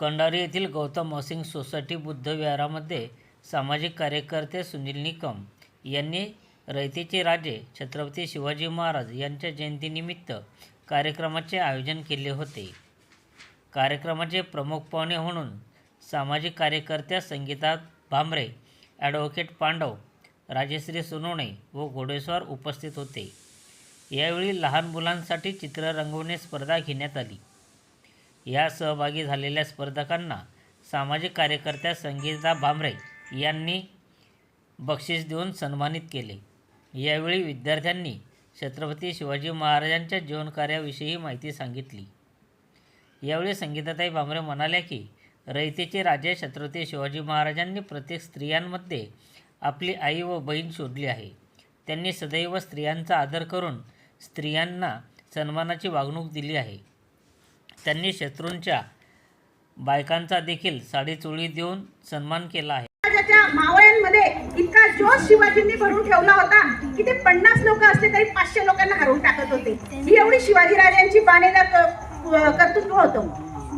कंडारी येथील Gautam housing society बुद्धविहारामध्ये सामाजिक कार्यकर्ते सुनील निकम यांनी रयतेचे राजे छत्रपती शिवाजी महाराज यांच्या जयंतीनिमित्त कार्यक्रमाचे आयोजन केले होते. कार्यक्रमाचे प्रमुख पाहुणे म्हणून सामाजिक कार्यकर्त्या संगीता भांबरे ॲडव्होकेट पांडव राजेश्री सोनवणे व घोडेस्वार उपस्थित होते. यावेळी लहान मुलांसाठी चित्र रंगवणे स्पर्धा घेण्यात आली. या सहभागी झालेल्या स्पर्धकांना सामाजिक कार्यकर्त्या संगीता भांबरे यांनी बक्षीस देऊन सन्मानित केले. यावेळी विद्यार्थ्यांनी छत्रपती शिवाजी महाराजांच्या जीवनकार्याविषयी माहिती सांगितली. यावेळी संगीताताई भांबरे म्हणाल्या की रयतेचे राजे छत्रपती शिवाजी महाराजांनी प्रत्येक स्त्रियांमध्ये आपली आई व बहीण शोधली आहे. त्यांनी सदैव स्त्रियांचा आदर करून स्त्रियांना सन्मानाची वागणूक दिली आहे. त्यांनी शत्रूंच्या बायकांचा देखील साडीचोळी देऊन सन्मान केला आहे. मावळ्यांमध्ये इतका जोश शिवाजींनी भरून ठेवला होता की ते पन्नास लोक असले तरी पाचशे लोकांना हरवून टाकत होते. ही एवढी शिवाजीराजांची बाणेदार क- कर्तृत्व होतं.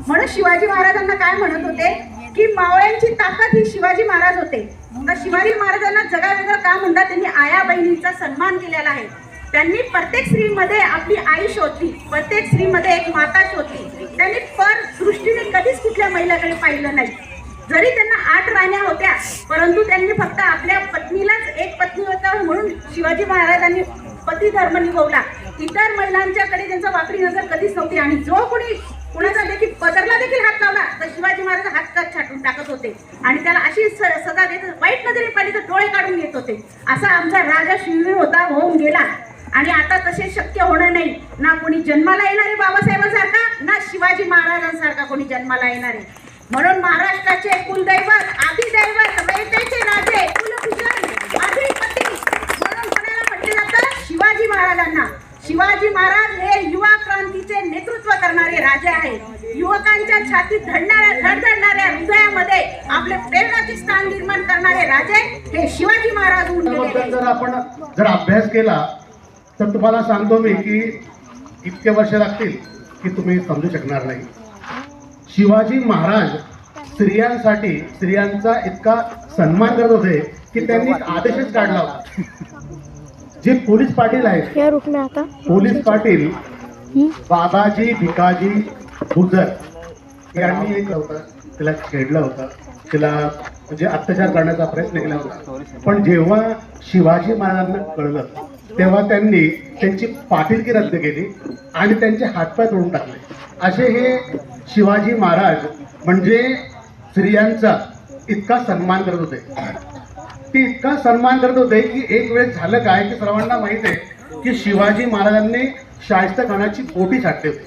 म्हणून शिवाजी महाराजांना काय म्हणत होते? की मावळ्यांची ताकद ही शिवाजी महाराज होते. तर शिवाजी महाराजांना जगावेगळं का म्हणतात. त्यांनी आया बहिणींचा सन्मान केलेला आहे. त्यांनी प्रत्येक स्त्रीमध्ये आपली आई शोधली प्रत्येक स्त्रीमध्ये एक माता शोधली. त्यांनी पर दृष्टीने कधीच कुठल्या महिलाकडे पाहिलं नाही. जरी त्यांना आठ राण्या होत्या परंतु त्यांनी फक्त आपल्या पत्नीलाच एक पत्नी होता म्हणून शिवाजी महाराजांनी पती धर्म निभवला. इतर महिलांच्याकडे त्यांचा वाकडी नजर कधीच नव्हती आणि जो कोणी कुणाचा देखील पदरला देखील हात लावला तर शिवाजी महाराज हात छाटून टाकत होते. आणि त्याला अशी स- सजा देत वाईट नजरे पाहिली तर डोळे काढून घेत होते. असा आमचा राजा शिववीर होता होऊन गेला. आणि आता तसे शक्य होणं नाही. ना कोणी जन्माला येणारे बाबासाहेबांसारखा ना शिवाजी महाराजांसारखा कोणी जन्माला येणारे म्हणून महाराष्ट्राचे कुलदैवत आदिदैवत रयतेचे राजे कुलभूषण अधिपती म्हणून कोणाला म्हटले जातं शिवाजी महाराजांना. शिवाजी महाराज हे युवा क्रांतीचे नेतृत्व करणारे राजे आहेत. युवकांच्या छातीत धडणाऱ्या धडधडणाऱ्या हृदयामध्ये आपले प्रेरणाचे स्थान निर्माण करणारे राजे हे शिवाजी महाराज होऊन जर आपण जर अभ्यास केला तर तुम्हाला सांगतो मी की इतके वर्ष लागतील की तुम्ही समजू शकणार नाही. शिवाजी महाराज स्त्रियांसाठी स्त्रियांचा इतका सन्मान करत होते की त्यांनी एक आदेशच काढला होता. जे पोलीस पाटील आहेत पोलीस पाटील बाबाजी भिकाजी गुजर यांनी एक होता तिला छेडलं होतं तिला म्हणजे अत्याचार करण्याचा प्रयत्न केला होता. पण जेव्हा शिवाजी महाराजांना कळलं तेव्हा त्यांनी त्यांची पाठीलकी रद्द केली आणि त्यांचे हातपाय तोडून टाकले. असे हे शिवाजी महाराज म्हणजे स्त्रियांचा इतका सन्मान करत होते. ते इतका सन्मान करत होते की एक वेळेस झालं काय की सर्वांना माहीत आहे की शिवाजी महाराजांनी शाहिस्त खानाची बोटी छाटली होती.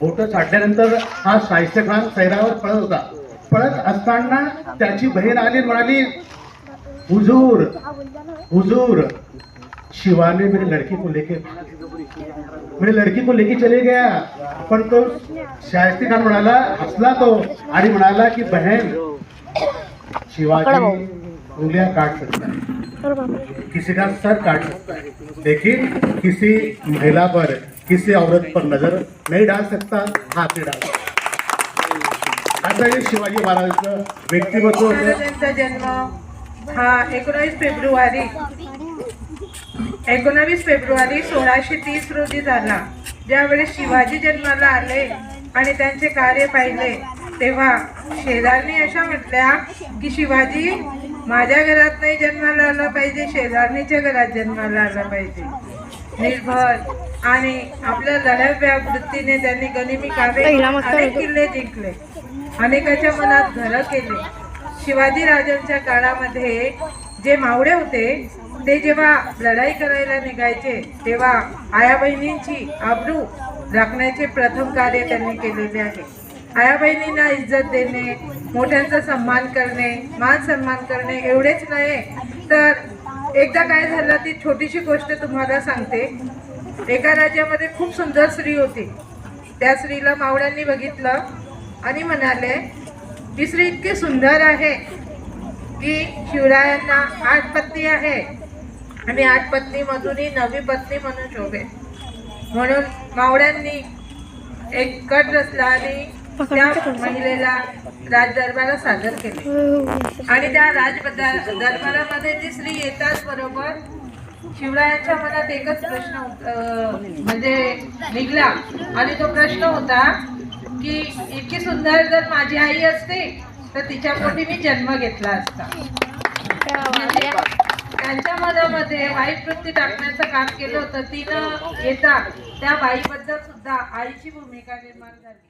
बोट छाटल्यानंतर हा शाहिस्तखान सैरावर पळत होता. पळत असताना त्याची बहीण आली म्हणाली हुजूर हुजूर शिवा ने मेरी लड़की को लेके मेरी लड़की को लेके चले गया। पण तो शाहिस्ती खान म्हणाला हसला तो आणि म्हणाला की बहन शिवाजी उंगलियां काट सकता है। किसी का सर काट सकता है। लेकिन किसी महिला पर किसी औरत पर नजर नहीं डाल सकता हाथ नहीं डाल सकता। हे शिवाजी महाराजांचं व्यक्तिमत्व। होतं महाराजांचा जन्म हा एकोणावीस फेब्रुवारी एकोणावीस फेब्रुवारी सोळाशे तीस रोजी झाला. ज्यावेळेस शिवाजी जन्माला आले आणि त्यांचे कार्य पाहिले तेव्हा शेजारणी अशा म्हटल्या की शिवाजी माझ्या घरात नाही जन्माला आला पाहिजे शेजारणीच्या घरात जन्माला आला पाहिजे. निर्भय आणि आपल्या लढव्या वृत्तीने त्यांनी गनिमी मस्त अनेक. किल्ले जिंकले. अनेकाच्या मनात घरं केले. शिवाजी राजांच्या काळामध्ये जे मावळे होते ते जेव्हा लढाई करायला निघायचे तेव्हा आया बहिणींची आबरू राखण्याचे प्रथम कार्य त्यांनी केलेले आहे. आया बहिणींना इज्जत देणे मोठ्यांचा सन्मान करणे मान सन्मान करणे एवढेच नाही. तर एकदा काय झालं ती छोटीशी गोष्ट तुम्हाला सांगते. एका राज्यामध्ये खूप सुंदर स्त्री होती. त्या स्त्रीला मावळ्यांनी बघितलं आणि म्हणाले ती स्त्री इतकी सुंदर आहे की शिवरायांना आठ पत्ती आहे. आणि आठ पत्नीमधून ही नवी पत्नी म्हणून शोभे. म्हणून मावळ्यांनी एक कट रचला आणि त्या महिलेला राज दरबारात सादर केले. आणि त्या राज दरबारामध्ये ती स्त्री येताच बरोबर शिवरायांच्या मनात एकच प्रश्न म्हणजे निघला. आणि तो प्रश्न होता की इतकी सुंदर जर माझी आई असती तर तिच्या पोटी मी जन्म घेतला असता. त्यांच्या मनामध्ये वाईट वृत्ती टाकण्याचं काम केलं होतं तिनं येता त्या बाईबद्दल सुद्धा आईची भूमिका निर्माण झाली.